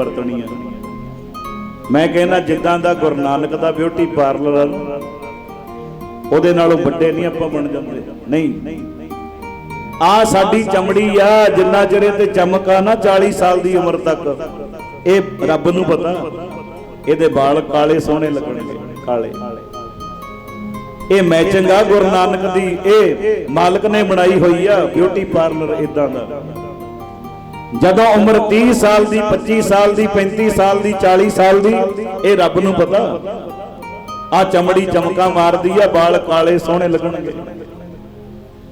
ਵਰਤਣੀ ਆ। ਮੈਂ ਕਹਿੰਦਾ ਜਿੱਦਾਂ ਦਾ ਗੁਰੂ ਨਾਨਕ ਦਾ ਬਿਊਟੀ ਪਾਰਲਰ ਉਹਦੇ ਨਾਲੋਂ ਵੱਡੇ ਨਹੀਂ ਆਪਾਂ ਬਣ ਜਾਂਦੇ। ਨਹੀਂ। ਆ ਸਾਡੀ ਚਮੜੀ ਆ, ਜਿੰਨਾ ਚਿਰ ਤੇ ਚਮਕ ਨਾ 40 ਸਾਲ ਦੀ ਉਮਰ ਤੱਕ। ਇਹ ਰੱਬ ਨੂੰ ਪਤਾ। ਇਹਦੇ ਵਾਲ ਕਾਲੇ, ਸੋਹਣੇ ਲੱਗਣਗੇ। ਕਾਲੇ। ਇਹ ਮੈਚਿੰਗ ਆ ਗੁਰੂ ਨਾਨਕ ਦੀ। ਇਹ ਮਾਲਕ ਨੇ ਬਣਾਈ ਹੋਈ ਆ ਬਿਊਟੀ ਪਾਰਲਰ ਇਦਾਂ ਦਾ। ਜਦੋਂ ਉਮਰ 30 ਸਾਲ ਦੀ 25 ਸਾਲ ਦੀ 35 ਸਾਲ ਦੀ 40 ਸਾਲ ਦੀ ਇਹ ਰੱਬ ਨੂੰ ਪਤਾ। ਆ ਚਮੜੀ ਚਮਕਾ ਮਾਰਦੀ ਆ ਵਾਲ ਕਾਲੇ ਸੋਹਣੇ ਲੱਗਣਗੇ।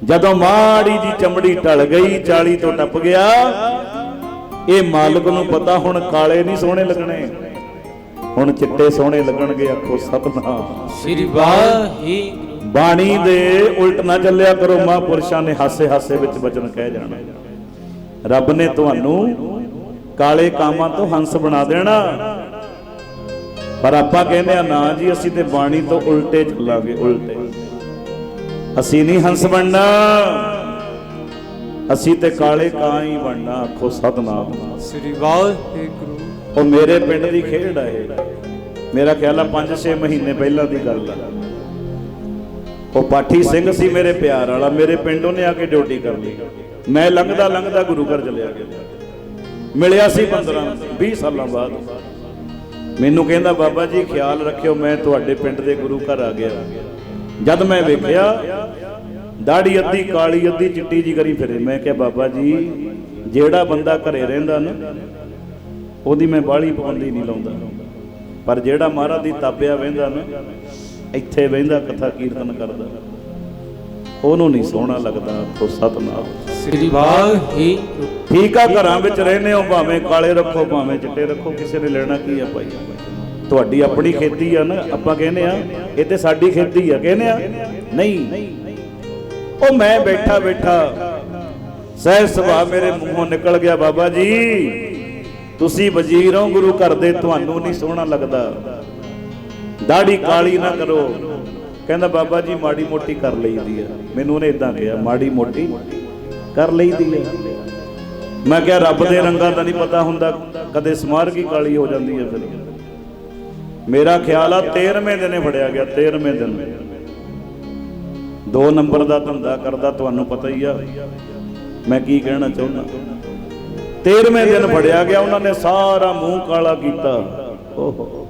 ਜਦੋਂ ਮਾੜੀ ਜੀ ਚਮੜੀ ਢਲ ਗਈ 40 ਤੋਂ ਟੱਪ ਗਿਆ ਇਹ ਮਾਲਕ ਨੂੰ ਪਤਾ ਹੁਣ ਕਾਲੇ ਨਹੀਂ ਸੋਹਣੇ ਲੱਗਣੇ। ਹੁਣ ਚਿੱਟੇ ਸੋਹਣੇ ਲੱਗਣਗੇ ਆਖੋ ਸਤਨਾਮ। ਸ੍ਰੀ ਵਾਹਿਗੁਰੂ ਬਾਣੀ ਦੇ ਉਲਟ ਨਾ ਚੱਲਿਆ ਕਰੋ ਮਹਾਂਪੁਰਸ਼ਾਂ ਨੇ ਹਾਸੇ ਹਾਸੇ ਵਿੱਚ ਬਚਨ ਕਹਿ ਜਾਣਾ। ਰੱਬ ਨੇ ਤੁਹਾਨੂੰ ਕਾਲੇ ਕਾਮਾਂ ਤੋਂ ਹੰਸ ਬਣਾ ਦੇਣਾ। ਪਰ ਆਪਾਂ ਕਹਿੰਦੇ ਆ ਨਾ ਜੀ ਅਸੀਂ ਤੇ ਬਾਣੀ ਤੋਂ ਉਲਟੇ ਚੱਲਾਂਗੇ ਉਲਟੇ। ਅਸੀਂ ਨਹੀਂ ਹੰਸ ਬਣਨਾ। ਅਸੀਂ ਤੇ ਕਾਲੇ ਕਾਂ ਹੀ ਬਣਨਾ ਆਖੋ ਸਤਨਾਮ। ਸ੍ਰੀ ਵਾਹਿਗੁਰੂ। ਉਹ ਮੇਰੇ ਪਿੰਡ ਦੀ ਖੇਡ ਆ ਇਹ। ਮੇਰਾ ਖਿਆਲ ਆ 5-6 ਮਹੀਨੇ ਪਹਿਲਾਂ ਦੀ ਗੱਲ ਆ। ਉਹ ਪਾਠੀ ਸਿੰਘ ਸੀ ਮੇਰੇ ਪਿਆਰ ਵਾਲਾ ਮੇਰੇ ਪਿੰਡ ਉਹਨੇ ਆ ਕੇ ਡਿਊਟੀ ਕਰ ਲਈ ਮੈਂ ਲੰਘਦਾ ਲੰਘਦਾ ਗੁਰੂ ਘਰ ਚਲਿਆ ਗਿਆ। ਮਿਲਿਆ ਸੀ 15 20 ਸਾਲਾਂ ਬਾਅਦ। ਮੈਨੂੰ ਕਹਿੰਦਾ, ਬਾਬਾ ਜੀ, ਖਿਆਲ ਰੱਖਿਓ, ਮੈਂ ਤੁਹਾਡੇ ਪਿੰਡ ਦੇ ਗੁਰੂ ਘਰ ਆ ਗਿਆ। ਜਦ ਮੈਂ ਵੇਖਿਆ ਦਾੜੀ ਅੱਧੀ, ਕਾਲੀ ਅੱਧੀ, ਚਿੱਟੀ ਜੀ ਕਰੀ ਫਿਰੇ। ਮੈਂ ਕਿਹਾ, ਬਾਬਾ ਜੀ, ਜਿਹੜਾ ਬੰਦਾ ਘਰੇ ਰਹਿੰਦਾ ਨਾ, ਉਹਦੀ ਮੈਂ ਬਾਹਲੀ ਪਾਬੰਦੀ ਨਹੀਂ ਲਾਉਂਦਾ। ਪਰ ਜਿਹੜਾ ਮਹਾਰਾਜ ਦੀ ਤਾਬਿਆ ਵਹਿੰਦਾ ਨਾ, ਇੱਥੇ ਵਹਿੰਦਾ ਕਥਾ ਕੀਰਤਨ ਕਰਦਾ। ਉਹਨੂੰ ਨਹੀਂ ਸੋਹਣਾ ਲੱਗਦਾ ਆਖੋ ਸਤਨਾਮ। ਸ੍ਰੀ ਵਾਹਿਗੁਰੂ ਠੀਕ ਆ ਘਰਾਂ ਵਿੱਚ ਰਹਿੰਦੇ ਹੋ ਭਾਵੇਂ ਕਾਲੇ ਰੱਖੋ ਭਾਵੇਂ ਚਿੱਟੇ ਰੱਖੋ ਕਿਸੇ ਨੇ ਲੈਣਾ ਕੀ ਆ ਭਾਈ? ਤੁਹਾਡੀ ਆਪਣੀ ਖੇਤੀ ਆ ਨਾ ਆਪਾਂ ਕਹਿੰਦੇ ਆ ਇਹ ਤੇ ਸਾਡੀ ਖੇਤੀ ਆ ਕਹਿੰਦੇ ਆ ਨਹੀਂ। ਉਹ ਮੈਂ ਬੈਠਾ ਬੈਠਾ ਸਹਿਜ ਸੁਭਾ ਮੇਰੇ ਮੂੰਹੋਂ ਨਿਕਲ ਗਿਆ ਬਾਬਾ ਜੀ। ਤੁਸੀਂ ਵਜ਼ੀਰ ਹੋ ਗੁਰੂ ਘਰ ਦੇ ਤੁਹਾਨੂੰ ਨਹੀਂ ਸੋਹਣਾ ਲੱਗਦਾ। ਦਾੜੀ ਕਾਲੀ ਨਾ ਕਰੋ। ਕਹਿੰਦਾ, ਬਾਬਾ ਜੀ, ਮਾੜੀ ਮੋਟੀ ਕਰ ਲਈਦੀ ਆ। ਮੈਨੂੰ ਉਹਨੇ ਇਦਾਂ ਕਿਹਾ, ਮਾੜੀ ਮੋਟੀ ਕਰ ਲਈਦੀ ਆ। ਮੈਂ ਕਿਹਾ, ਰੱਬ ਦੇ ਰੰਗਾਂ ਦਾ ਨਹੀਂ ਪਤਾ ਹੁੰਦਾ, ਕਦੇ ਸਮਾਰਗੀ ਕਾਲੀ ਹੋ ਜਾਂਦੀ ਹੈ ਫਿਰ। ਮੇਰਾ ਖਿਆਲ ਆ 13ਵੇਂ ਦਿਨੇ ਫੜਿਆ ਗਿਆ 13ਵੇਂ ਦਿਨ। ਦੋ ਨੰਬਰ ਦਾ ਧੰਦਾ ਕਰਦਾ, ਤੁਹਾਨੂੰ ਪਤਾ ਹੀ ਆ। ਮੈਂ ਕੀ ਕਹਿਣਾ ਚਾਹੁੰਦਾ? 13ਵੇਂ ਦਿਨ ਫੜਿਆ ਗਿਆ, ਉਹਨਾਂ ਨੇ ਸਾਰਾ ਮੂੰਹ ਕਾਲਾ ਕੀਤਾ। ਓਹੋ।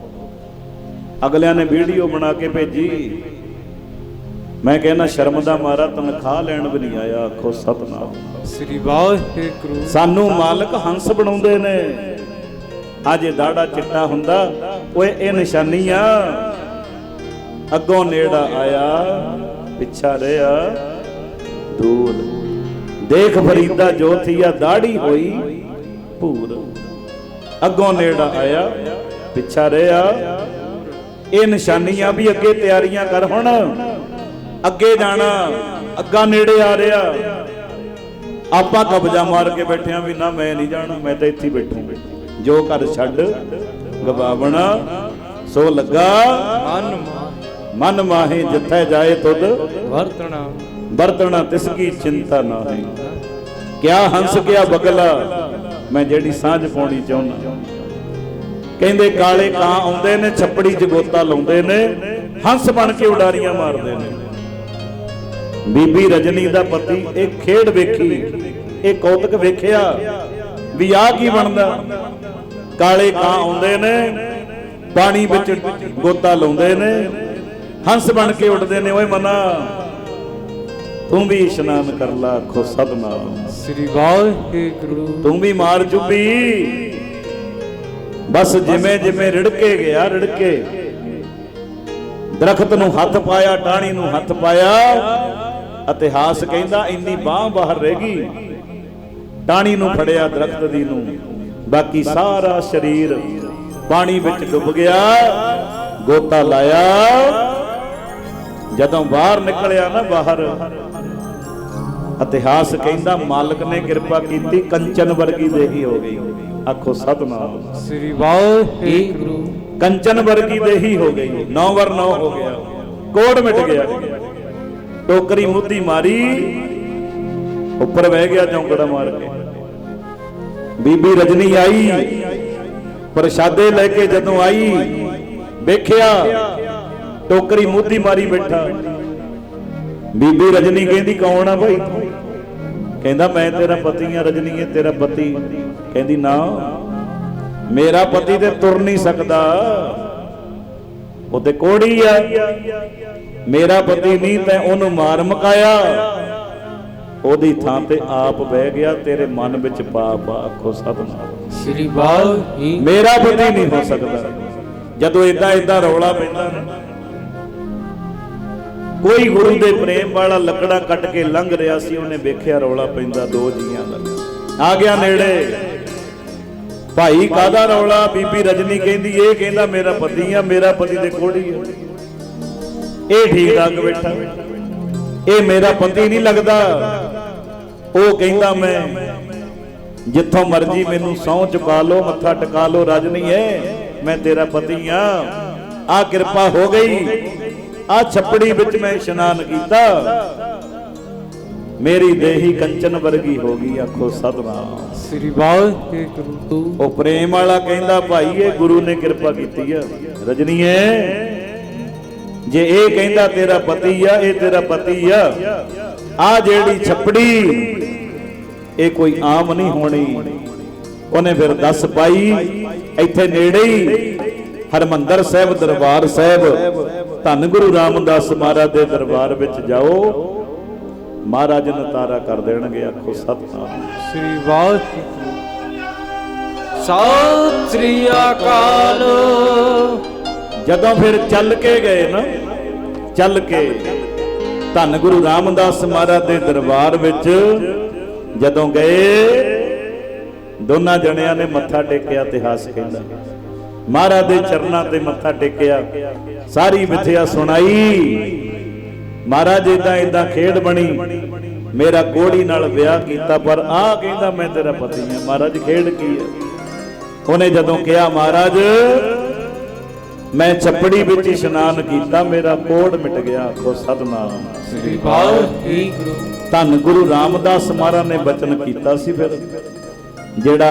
ਅਗਲਿਆਂ ਨੇ ਵੀਡੀਓ ਬਣਾ ਕੇ ਭੇਜੀ। ਮੈਂ ਕਹਿੰਦਾ ਸ਼ਰਮ ਦਾ ਮਾਰਾ ਤਨਖਾਹ ਲੈਣ ਵੀ ਨਹੀਂ ਆਇਆ ਆਖੋ ਸਤਨਾਮ। ਸ੍ਰੀ ਵਾਹਿਗੁਰੂ। ਸਾਨੂੰ ਮਾਲਕ ਹੰਸ ਬਣਾਉਂਦੇ ਨੇ। ਅਜੇ ਦਾੜਾ ਚਿੱਟਾ ਹੁੰਦਾ ਓਏ ਇਹ ਨਿਸ਼ਾਨੀ ਆ। ਅੱਗੋਂ ਨੇੜਾ ਆਇਆ ਪਿੱਛਾ ਰਿਹਾ। ਦੂਰ। ਦੇਖ ਫਰੀਦਾ ਜੋਥੀਆ ਦਾੜੀ ਹੋਈ ਭੂਰ। ਅੱਗੋਂ ਨੇੜਾ ਆਇਆ ਪਿੱਛਾ ਰਿਹਾ। ਇਹ ਨਿਸ਼ਾਨੀਆਂ ਵੀ ਅੱਗੇ ਤਿਆਰੀਆਂ ਕਰ ਹੁਣ। ਅੱਗੇ ਜਾਣਾ ਅੱਗਾ ਨੇੜੇ ਆ ਰਿਹਾ। ਆਪਾਂ ਕਬਜ਼ਾ ਮਾਰ ਕੇ ਬੈਠੇ ਆਂ ਵੀ ਨਾ ਮੈਂ ਨਹੀਂ ਜਾਣਾ ਮੈਂ ਤਾਂ ਇੱਥੇ ਹੀ ਬੈਠੂਗਾ ਜੋ ਘਰ ਛੱਡ ਗਵਾਵਣਾ ਸੋ ਲੱਗਾ ਮਨ ਮਾਹ ਮਨ ਮਾਹੇ ਜਿੱਥੇ ਜਾਏ ਤੁਧ ਵਰਤਣਾ। ਵਰਤਣਾ ਤਿਸ ਕੀ ਚਿੰਤਾ ਨਾ ਹੈ ਕਿਆ ਹੰਸ ਕਿਆ ਬਗਲਾ ਮੈਂ ਜਿਹੜੀ ਸਾਂਝ ਪਾਉਣੀ ਚਾਹੁੰਦਾ। ਕਹਿੰਦੇ ਕਾਲੇ ਕਾਂ ਆਉਂਦੇ ਨੇ ਛੱਪੜੀ ਜਗੋਤਾ ਲਾਉਂਦੇ ਨੇ ਹੰਸ ਬਣ ਕੇ ਉਡਾਰੀਆਂ ਮਾਰਦੇ ਨੇ। ਬੀਬੀ ਰਜਨੀ ਦਾ ਪਤੀ ਇਹ ਖੇਡ ਵੇਖੀ ਇਹ ਕੌਤਕ ਵੇਖਿਆ ਵੀ ਆ ਕੀ ਬਣਦਾ। ਕਾਲੇ ਕਾਂ ਆਉਂਦੇ ਨੇ ਪਾਣੀ ਵਿੱਚ ਗੋਤਾ ਲਾਉਂਦੇ ਨੇ ਹੰਸ ਬਣ ਕੇ ਉੱਡਦੇ ਨੇ ਓਏ ਮਨਾ। ਤੂੰ ਵੀ ਇਸ਼ਨਾਨ ਕਰ ਲਾ ਆਖੋ ਸਤਨਾਮ ਸ੍ਰੀ ਵਾਹਿਗੁਰੂ। ਤੂੰ ਵੀ ਮਾਰ ਚੁੱਪੀ। ਬਸ ਜਿਵੇਂ ਜਿਵੇਂ ਰਿੜਕੇ ਗਿਆ ਰਿੜਕੇ। ਦਰਖਤ ਨੂੰ ਹੱਥ ਪਾਇਆ ਟਾਹਣੀ ਨੂੰ ਹੱਥ ਪਾਇਆ। ਇਤਿਹਾਸ ਕਹਿੰਦਾ ਇੰਨੀ ਬਾਹ ਬਾਹਰ ਰਹਿ ਗਈ। ਟਾਹਣੀ ਨੂੰ ਫੜਿਆ ਦਰਖਤ ਦੀ ਨੂੰ। ਬਾਕੀ ਸਾਰਾ ਸਰੀਰ ਪਾਣੀ ਵਿੱਚ ਡੁੱਬ ਗਿਆ। ਗੋਤਾ ਲਾਇਆ। ਜਦੋਂ ਬਾਹਰ ਨਿਕਲਿਆ ਨਾ ਬਾਹਰ ਇਤਿਹਾਸ ਕਹਿੰਦਾ ਮਾਲਕ ਨੇ ਕਿਰਪਾ ਕੀਤੀ ਕੰਚਨ ਵਰਗੀ ਦੇਹੀ ਹੋ ਗਈ। ਆਖੋ ਸਤਨਾਮ। ਸ੍ਰੀ ਵਾਹਿਗੁਰੂ। ਕੰਚਨ ਵਰਗੀ ਦੇਹੀ ਹੋ ਗਈ। ਨੌ ਵਰ ਨੌ ਹੋ ਗਿਆ। ਕੋੜ ਮਿਟ ਗਿਆ। ਟੋਕਰੀ ਮੁੱਦੀ ਮਾਰੀ। ਉੱਪਰ ਬਹਿ ਗਿਆ ਚੌਂਕੜਾ ਮਾਰ ਕੇ। ਬੀਬੀ ਰਜਨੀ ਆਈ। ਪ੍ਰਸ਼ਾਦੇ ਲੈ ਕੇ ਜਦੋਂ ਆਈ, ਵੇਖਿਆ ਟੋਕਰੀ ਮੁੱਦੀ ਮਾਰੀ ਬੈਠਾ। ਬੀਬੀ ਰਜਨੀ ਕਹਿੰਦੀ, ਕੌਣ ਆ ਭਾਈ? ਕਹਿੰਦਾ, ਮੈਂ ਤੇਰਾ ਪਤੀ ਆ ਰਜਨੀ ਹੈ ਤੇਰਾ ਪਤੀ। ਕਹਿੰਦੀ, ਨਾ, ਮੇਰਾ ਪਤੀ ਤੇ ਤੁਰ ਨਹੀਂ ਸਕਦਾ। ਉਹ ਤੇ ਕੋੜੀ ਆ। ਮੇਰਾ ਪਤੀ ਨਹੀਂ ਤੈਂ ਉਹਨੂੰ ਮਾਰ ਮਕਾਇਆ। ਉਹਦੀ ਥਾਂ ਤੇ ਆਪ ਬਹਿ ਗਿਆ ਤੇਰੇ ਮਨ ਵਿੱਚ ਪਾਪ ਆਖੋ ਸਤਨਾਮ। ਸ੍ਰੀ ਵਾਹਿਗੁਰੂ ਮੇਰਾ ਪਤੀ ਨਹੀਂ ਹੋ ਸਕਦਾ। ਜਦੋਂ ਇਦਾਂ ਇਦਾਂ ਰੌਲਾ ਪੈਂਦਾ ਕੋਈ ਗੁਰੂ ਦੇ ਪ੍ਰੇਮ ਵਾਲਾ ਲੱਕੜਾ ਕੱਟ ਕੇ ਲੰਘ ਰਿਹਾ ਸੀ ਉਹਨੇ ਵੇਖਿਆ ਰੌਲਾ ਪੈਂਦਾ ਦੋ ਜੀਆਂ ਦਾ। ਆ ਗਿਆ ਨੇੜੇ। ਭਾਈ ਕਾਦਾ ਰੌਲਾ? ਬੀਬੀ ਰਜਨੀ ਕਹਿੰਦੀ ਇਹ ਕਹਿੰਦਾ ਮੇਰਾ ਪਤੀ ਆ ਮੇਰਾ ਪਤੀ ਤੇ ਕੋੜੀ ਆ। ਇਹ ਠੀਕ ਰੰਗ ਬੈਠਾ। ਇਹ ਮੇਰਾ ਪਤੀ ਨਹੀਂ ਲੱਗਦਾ। ਉਹ ਕਹਿੰਦਾ ਮੈਂ ਜਿੱਥੋਂ ਮਰਜ਼ੀ ਮੈਨੂੰ ਸਹੁੰ ਚੁਕਾ ਲੋ ਮੱਥਾ ਟਿਕਾ ਲੋ ਰਜਨੀ ਹੈ ਮੈਂ ਤੇਰਾ ਪਤੀ ਆ। ਆ ਕਿਰਪਾ ਹੋ ਗਈ। ਆ ਛੱਪੜੀ ਵਿੱਚ ਮੈਂ ਇਸ਼ਨਾਨ ਕੀਤਾ। ਮੇਰੀ ਦੇਹੀ ਕੰਚਨ ਵਰਗੀ ਹੋ ਗਈ ਆਖੋ ਸਤਨਾਮ। ਸ੍ਰੀ ਵਾਹਿਗੁਰੂ ਉਹ ਪ੍ਰੇਮ ਵਾਲਾ ਕਹਿੰਦਾ ਭਾਈ ਇਹ ਗੁਰੂ ਨੇ ਕਿਰਪਾ ਕੀਤੀ ਆ। ਰਜਨੀਏ ਜੇ ਇਹ ਕਹਿੰਦਾ ਤੇਰਾ ਪਤੀ ਆ, ਇਹ ਤੇਰਾ ਪਤੀ ਆ। ਆ ਜਿਹੜੀ ਛੱਪੜੀ, ਇਹ ਕੋਈ ਆਮ ਨਹੀਂ ਹੋਣੀ। ਉਹਨੇ ਫਿਰ ਦੱਸ ਪਾਈ, ਇੱਥੇ ਨੇੜੇ ਹੀ ਹਰਮੰਦਰ ਸਾਹਿਬ, ਦਰਬਾਰ ਸਾਹਿਬ। ਧੰਨ ਗੁਰੂ ਰਾਮਦਾਸ ਮਹਾਰਾਜ ਦੇ ਦਰਬਾਰ ਵਿੱਚ ਜਾਓ। ਮਹਾਰਾਜ ਨਤਾਰਾ ਕਰ ਦੇਣਗੇ, ਆਖੋ ਸਤਨਾਮ। ਸ੍ਰੀ ਵਾਹਿਗੁਰੂ ਸਤਿ ਸ੍ਰੀ ਅਕਾਲ। ਜਦੋਂ ਫਿਰ ਚੱਲ ਕੇ ਗਏ ਨਾ, ਚੱਲ ਕੇ, ਧੰਨ ਗੁਰੂ ਰਾਮਦਾਸ ਮਹਾਰਾਜ ਦੇ ਦਰਬਾਰ ਵਿੱਚ ਜਦੋਂ ਗਏ, ਦੋਨਾਂ ਜਣਿਆਂ ਨੇ ਮੱਥਾ ਟੇਕਿਆ ਇਤਿਹਾਸ ਕਹਿੰਦਾ ਮਹਾਰਾਜ ਦੇ ਚਰਨਾਂ ਤੇ ਮੱਥਾ ਟੇਕਿਆ, ਸਾਰੀ ਵਿਥਿਆ ਸੁਣਾਈ। ਮਹਾਰਾਜ ਇਦਾਂ ਇਦਾਂ ਖੇਡ ਬਣੀ, ਮੇਰਾ ਕੋੜੀ ਨਾਲ ਵਿਆਹ ਕੀਤਾ, ਪਰ ਆਹ ਕਹਿੰਦਾ, ਮੈਂ ਤੇਰਾ ਪਤੀ ਹਾਂ। ਮਹਾਰਾਜ ਖੇਡ ਕੀ ਹੈ? ਉਹਨੇ ਜਦੋਂ ਕਿਹਾ, ਮਹਾਰਾਜ ਮੈਂ ਛੱਪੜੀ ਵਿੱਚ ਇਸ਼ਨਾਨ ਕੀਤਾ ਮੇਰਾ ਕੋੜ ਮਿਟ ਗਿਆ ਆਖੋ ਸਤਨਾਮ। ਸ੍ਰੀ ਵਾਹਿਗੁਰੂ ਧੰਨ ਗੁਰੂ ਰਾਮਦਾਸ ਮਹਾਰਾਜ ਨੇ ਬਚਨ ਕੀਤਾ ਸੀ ਫਿਰ ਜਿਹੜਾ